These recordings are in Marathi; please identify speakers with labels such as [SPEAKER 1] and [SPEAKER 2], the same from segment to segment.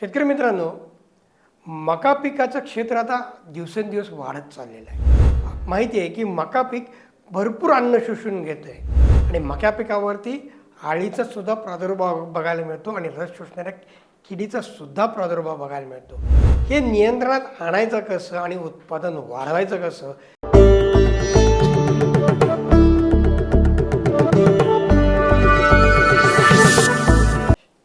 [SPEAKER 1] शेतकरी मित्रांनो मका पिकाचं क्षेत्र आता दिवसेंदिवस वाढत चाललेलं आहे. माहिती आहे की मका पीक भरपूर अन्न शोषून घेतं आहे आणि मका पिकावरती आळीचा सुद्धा प्रादुर्भाव बघायला मिळतो आणि रस शोषणाऱ्या किडीचा सुद्धा प्रादुर्भाव बघायला मिळतो. हे नियंत्रणात आणायचं कसं आणि उत्पादन वाढवायचं कसं?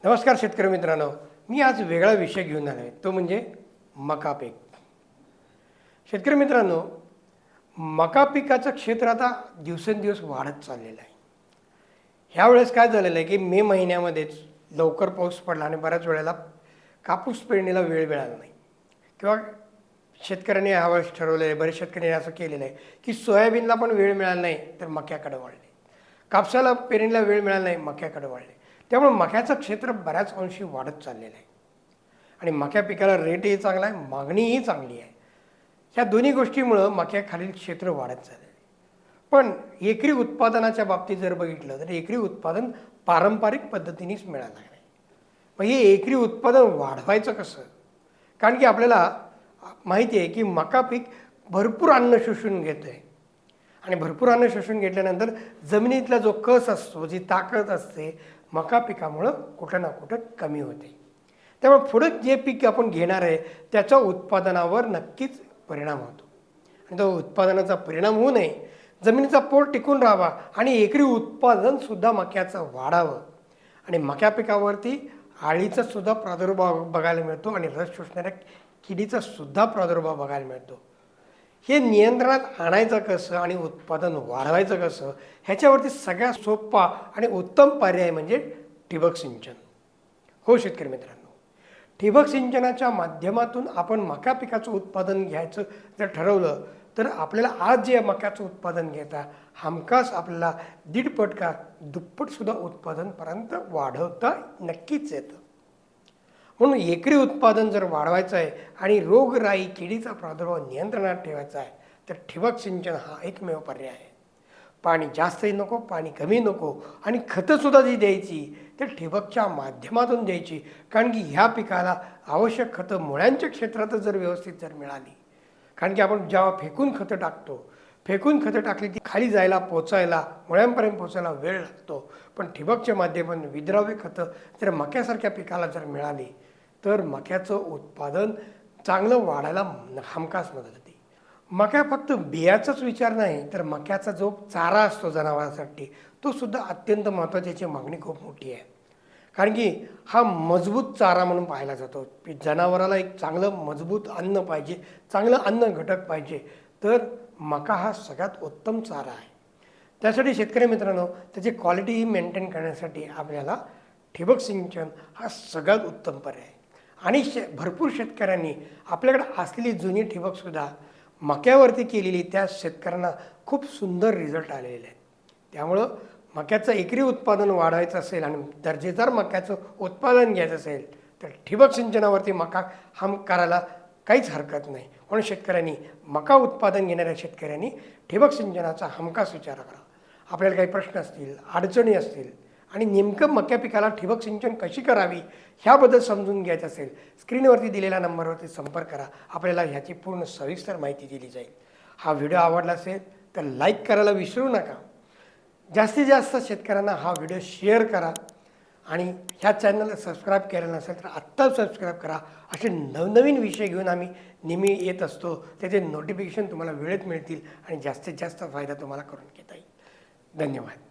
[SPEAKER 1] नमस्कार शेतकरी मित्रांनो. मी आज वेगळा विषय घेऊन आलो आहे तो म्हणजे मका पीक. शेतकरी मित्रांनो मका पिकाचं क्षेत्र आता दिवसेंदिवस वाढत चाललेलं आहे. ह्यावेळेस काय झालेलं आहे की मे महिन्यामध्येच लवकर पाऊस पडला आणि बऱ्याच वेळेला कापूस पेरणीला वेळ मिळाला नाही. किंवा शेतकऱ्यांनी ह्यावेळेस ठरवलं आहे बरेच शेतकऱ्यांनी असं केलेलं आहे की सोयाबीनला पण वेळ मिळाला नाही तर मक्याकडे वळले कापसाला पेरणीला वेळ मिळाला नाही मक्याकडे वळले त्यामुळे मक्याचं क्षेत्र बऱ्याच अंशी वाढत चाललेलं आहे. आणि मक्या पिकाला रेटही चांगला आहे मागणीही चांगली आहे. ह्या दोन्ही गोष्टीमुळं मक्याखालील क्षेत्र वाढत चाललं आहे. पण एकरी उत्पादनाच्या बाबतीत जर बघितलं तर एकरी उत्पादन पारंपरिक पद्धतीनेच मिळालं आहे मग हे एकरी उत्पादन वाढवायचं कसं? कारण की आपल्याला माहिती आहे की मका पीक भरपूर अन्न शोषून घेतं आहे आणि भरपूर अन्न शोषून घेतल्यानंतर जमिनीतला जो कस असतो जी ताकद असते मका पिकामुळं कुठं ना कुठं कमी होते. त्यामुळे पुढं जे पीक आपण घेणार आहे त्याच्या उत्पादनावर नक्कीच परिणाम होतो. आणि तो उत्पादनाचा परिणाम होऊ नये जमिनीचा पोट टिकून राहावा आणि एकरी उत्पादनसुद्धा मक्याचं वाढावं. आणि मक्या पिकावरती आळीचासुद्धा प्रादुर्भाव बघायला मिळतो आणि रस शोषणाऱ्या किडीचासुद्धा प्रादुर्भाव बघायला मिळतो. हे नियंत्रणात आणायचं कसं आणि उत्पादन वाढवायचं कसं ह्याच्यावरती सगळ्यात सोपा आणि उत्तम पर्याय म्हणजे ठिबक सिंचन. हो शेतकरी मित्रांनो ठिबक सिंचनाच्या माध्यमातून आपण मका पिकाचं उत्पादन घ्यायचं जर ठरवलं तर आपल्याला आज जे मक्याचं उत्पादन घेता हमखास आपल्याला दीडपट का दुप्पटसुद्धा उत्पादनपर्यंत वाढवता नक्कीच येतं. म्हणून एकरी उत्पादन जर वाढवायचं आहे आणि रोगराई किडीचा प्रादुर्भाव नियंत्रणात ठेवायचा आहे तर ठिबक सिंचन हा एकमेव पर्याय आहे. पाणी जास्तही नको पाणी कमी नको आणि खतंसुद्धा जी द्यायची ते ठिबकच्या माध्यमातून द्यायची कारण की ह्या पिकाला आवश्यक खतं मुळ्यांच्या क्षेत्रातच जर व्यवस्थित जर मिळाली कारण की आपण जेव्हा फेकून खतं टाकतो फेकून खतं टाकली ती खाली जायला पोचायला मुळ्यांपर्यंत पोचायला वेळ लागतो. पण ठिबकच्या माध्यमातून विद्राव्य खतं जर मक्यासारख्या पिकाला जर मिळाली तर मक्याचं उत्पादन चांगलं वाढायला हमखास मदत होते. मक्या फक्त बियाचाच विचार नाही तर मक्याचा जो चारा असतो जनावरांसाठी तो सुद्धा अत्यंत महत्त्वाची मागणी खूप मोठी आहे. कारण की हा मजबूत चारा म्हणून पाहिला जातो. जनावराला एक चांगलं मजबूत अन्न पाहिजे चांगलं अन्न घटक पाहिजे तर मका हा सगळ्यात उत्तम चारा आहे. त्यासाठी शेतकरी मित्रांनो त्याची क्वालिटी मेंटेन करण्यासाठी आपल्याला ठिबक सिंचन हा सगळ्यात उत्तम पर्याय आहे. आणि शे भरपूर शेतकऱ्यांनी आपल्याकडे असलेली जुनी ठिबकसुद्धा मक्यावरती केलेली त्या शेतकऱ्यांना खूप सुंदर रिझल्ट आलेले आहेत. त्यामुळं मक्याचं एकरी उत्पादन वाढवायचं असेल आणि दर्जेदार मक्याचं उत्पादन घ्यायचं असेल तर ठिबक सिंचनावरती मका हम करायला काहीच हरकत नाही. म्हणून शेतकऱ्यांनी मका उत्पादन घेणाऱ्या शेतकऱ्यांनी ठिबक सिंचनाचा हमखास विचार करा. आपल्याला काही प्रश्न असतील अडचणी असतील आणि नेमकं मक्या पिकाला ठिबक सिंचन कशी करावी ह्याबद्दल समजून घ्यायचं असेल स्क्रीनवरती दिलेल्या नंबरवरती संपर्क करा. आपल्याला ह्याची पूर्ण सविस्तर माहिती दिली जाईल. हा व्हिडिओ आवडला असेल तर लाईक करायला विसरू नका. जास्तीत जास्त शेतकऱ्यांना हा व्हिडिओ शेअर करा आणि ह्या चॅनलला सबस्क्राईब केलं नसेल तर आत्ता सबस्क्राईब करा. असे नवनवीन विषय घेऊन आम्ही नेहमी येत असतो. त्याचे नोटिफिकेशन तुम्हाला वेळेत मिळतील आणि जास्तीत जास्त फायदा तुम्हाला करून घेता येईल. धन्यवाद.